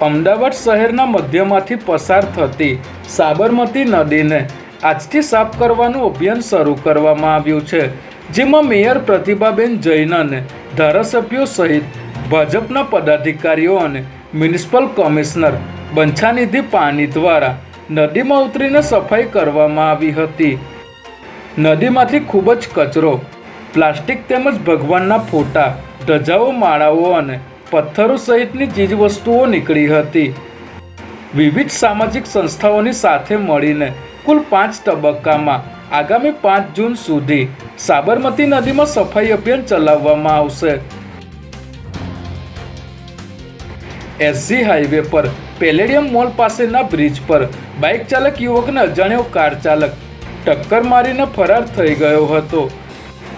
અમદાવાદ શહેરના મધ્યમાંથી પસાર થતી સાબરમતી નદીને આજથી સાફ કરવાનું અભિયાન શરૂ કરવામાં આવ્યું છે, જેમાં મેયર પ્રતિભાબેન જૈન અને ધારાસભ્યો સહિત ભાજપના પદાધિકારીઓ અને મ્યુનિસિપલ કમિશનર બંછાનિધિ પાણી દ્વારા નદીમાં ઉતરીને સફાઈ કરવામાં આવી હતી. નદીમાંથી ખૂબ જ કચરો, પ્લાસ્ટિક તેમજ ભગવાનના ફોટા, ધજાઓ, માળાઓ અને પથ્થરો સહિતની ચીજવસ્તુઓ નીકળી હતી. વિવિધ સામાજિક સંસ્થાઓની સાથે મળીને કુલ પાંચ તબક્કામાં આગામી પાંચ જૂન સુધી સાબરમતી નદીમાં સફાઈ અભિયાન ચલાવવામાં આવશે. એસજી હાઈવે પર પેલેડિયમ મોલ પાસેના બ્રિજ પર બાઇક ચાલક યુવકને અજાણ્યો કાર ચાલક ટક્કર મારીને ફરાર થઈ ગયો હતો.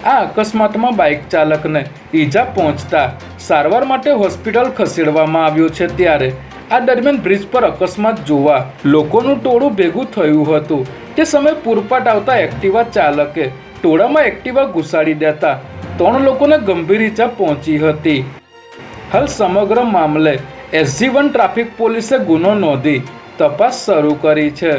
આ અકસ્માતમાં બાઇક ચાલકને ઈજા પહોંચતા સારવાર માટે હોસ્પિટલ ખસેડવામાં આવ્યો છે ત્યારે. આ દરમિયાન બ્રિજ પર અકસ્માત જોવા લોકોનું ટોળું ભેગું થયું હતું. તે સમયે પૂરપાટ આવતા એક્ટિવા ચાલકે ટોળામાં એક્ટિવા ઘુસાડી દેતા ત્રણ લોકોને ગંભીર ઈજા પહોંચી હતી. હાલ સમગ્ર મામલે એસજી વન ટ્રાફિક પોલીસે ગુનો નોંધી તપાસ શરૂ કરી છે.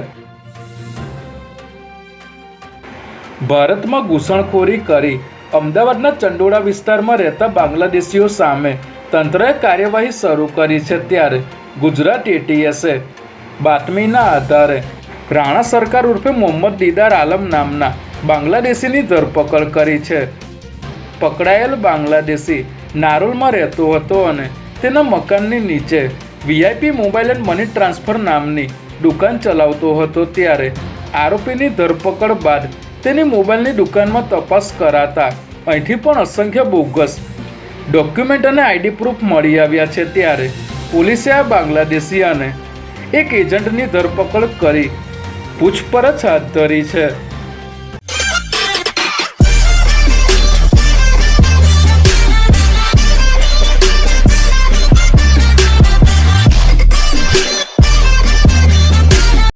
ભારતમાં ઘૂસણખોરી કરી અમદાવાદના ચંડોળા વિસ્તારમાં રહેતા બાંગ્લાદેશીઓ સામે તંત્રએ કાર્યવાહી શરૂ કરી છે ત્યારે ગુજરાત એટીએસે બાતમીના આધારે રાણા સરકાર ઉર્ફે મોહમ્મદ દીદાર આલમ નામના બાંગ્લાદેશીની ધરપકડ કરી છે. પકડાયેલ બાંગ્લાદેશી નારોલમાં રહેતો હતો અને તેના મકાનની નીચે VIP mobile and money transfer નામની દુકાન ચલાવતો હતો ત્યારે આરોપીની ધરપકડ બાદ તેની મોબાઈલની દુકાનમાં તપાસ કરાતા અહીંથી પણ અસંખ્ય બોગસ ડોક્યુમેન્ટ અને આઈડી પ્રૂફ મળી આવ્યા છે ત્યારે પોલીસે આ બાંગ્લાદેશી અને એક એજન્ટની ધરપકડ કરી પૂછપરછ હાથ ધરી છે.